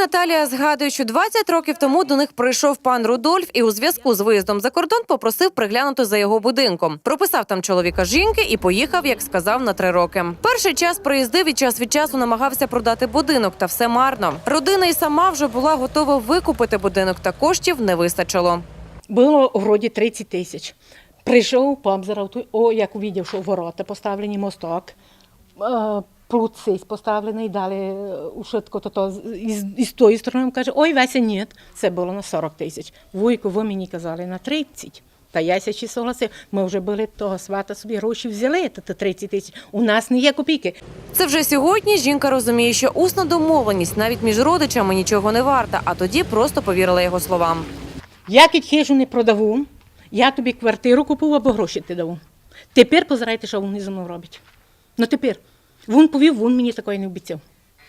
Наталія згадує, що 20 років тому до них прийшов пан Рудольф і у зв'язку з виїздом за кордон попросив приглянути за його будинком. Прописав там чоловіка жінки і поїхав, як сказав, на три роки. Перший час приїздив і час від часу намагався продати будинок, та все марно. Родина і сама вже була готова викупити будинок, та коштів не вистачило. Було вроді 30 тисяч. Прийшов, той- о, як увидів, що ворота поставлені, мосток, сись поставлений, далі швидко то, то з- із, із тої сторони каже, ой, Вася, ні, це було на 40 тисяч. Вуйку, ви мені казали на 30. Та я ще согласив. Ми вже були того свата собі гроші взяли, то 30 тисяч. У нас не є копійки. Це вже сьогодні жінка розуміє, що усна домовленість навіть між родичами нічого не варта, а тоді просто повірила його словам. Я кить хижу не продаву, я тобі квартиру купив або гроші ти дав. Тепер позирайте, що вони зі мною робить. Ну тепер. Він повів, він мені такої не обіцяв.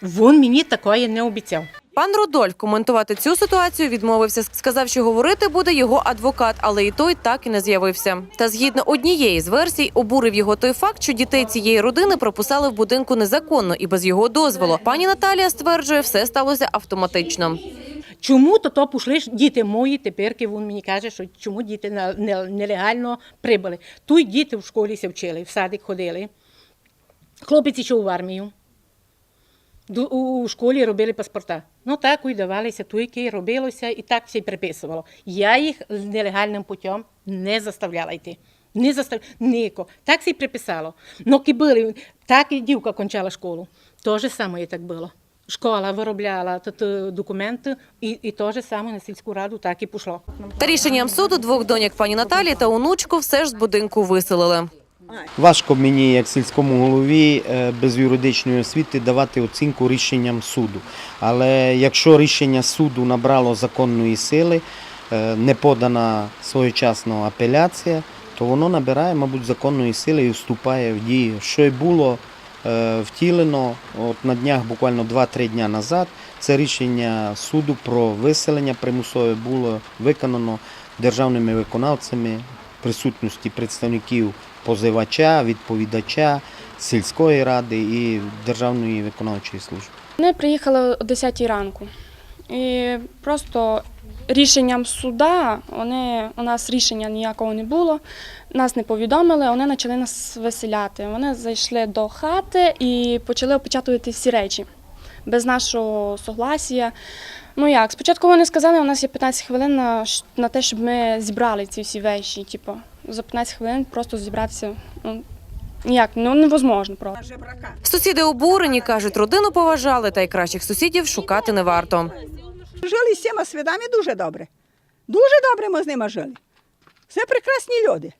Він мені такої не обіцяв. Пан Рудольф коментувати цю ситуацію відмовився. Сказав, що говорити буде його адвокат, але і той так і не з'явився. Та згідно однієї з версій, обурив його той факт, що дітей цієї родини прописали в будинку незаконно і без його дозволу. Пані Наталія стверджує, все сталося автоматично. Чому то то пішли діти мої, тепер він мені каже, що чому діти нелегально прибули. Тут діти в школі се вчили, в садик ходили. Хлопець йшов в армію. У школі робили паспорта. Ну так давалися туйки, робилося і так все приписувало. Я їх нелегальним путем не заставляла йти. Не заставляла, ніко. Так все й приписало. Ну, ки були, так і дівка кончала школу. То саме і так було. Школа виробляла тут документи, і, і то же саме на сільську раду так і пішло. Та рішенням суду двох доньок пані Наталії та онучку все ж з будинку виселили. Важко мені, як сільському голові, е, без юридичної освіти давати оцінку рішенням суду. Але якщо рішення суду набрало законної сили, е, не подана своєчасно апеляція, то воно набирає, мабуть, законної сили і вступає в дію. Що й було е, втілено от на днях, буквально 2-3 дня назад, це рішення суду про виселення примусове було виконано державними виконавцями присутності представників позивача, відповідача, сільської ради і Державної виконавчої служби. Вони приїхали о 10 ранку. І просто рішенням суда вони, у нас рішення ніякого не було, нас не повідомили, вони почали нас виселяти. Вони зайшли до хати і почали опечатувати всі речі без нашого согласія. Ну як, спочатку вони сказали, у нас є 15 хвилин на, на те, щоб ми зібрали ці всі речі. Типу, за 15 хвилин просто зібратися. Ну, ніяк, ну невозможно просто. Сусіди обурені кажуть, родину поважали, та й кращих сусідів шукати не варто. Жили з цими свідами дуже добре. Дуже добре ми з ними жили. Це прекрасні люди.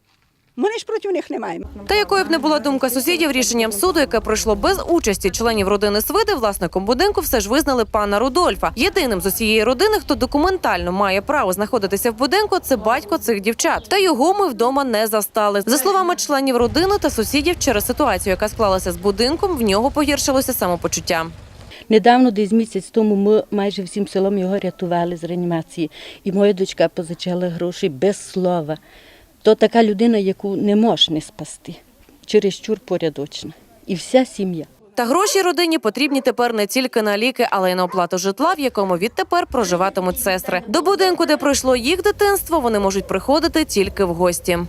Ми ж проти них не маємо. Та якою б не була думка сусідів, рішенням суду, яке пройшло без участі членів родини Свиди, власником будинку все ж визнали пана Рудольфа. Єдиним з усієї родини, хто документально має право знаходитися в будинку, це батько цих дівчат. Та його ми вдома не застали. За словами членів родини та сусідів, через ситуацію, яка склалася з будинком, в нього погіршилося самопочуття. Недавно, десь місяць тому, ми майже всім селом його рятували з реанімації. І моя дочка позичала гроші без слова. То така людина, яку не можна не спасти. Чересчур порядочна. І вся сім'я. Та гроші родині потрібні тепер не тільки на ліки, але й на оплату житла, в якому відтепер проживатимуть сестри. До будинку, де пройшло їх дитинство, вони можуть приходити тільки в гості.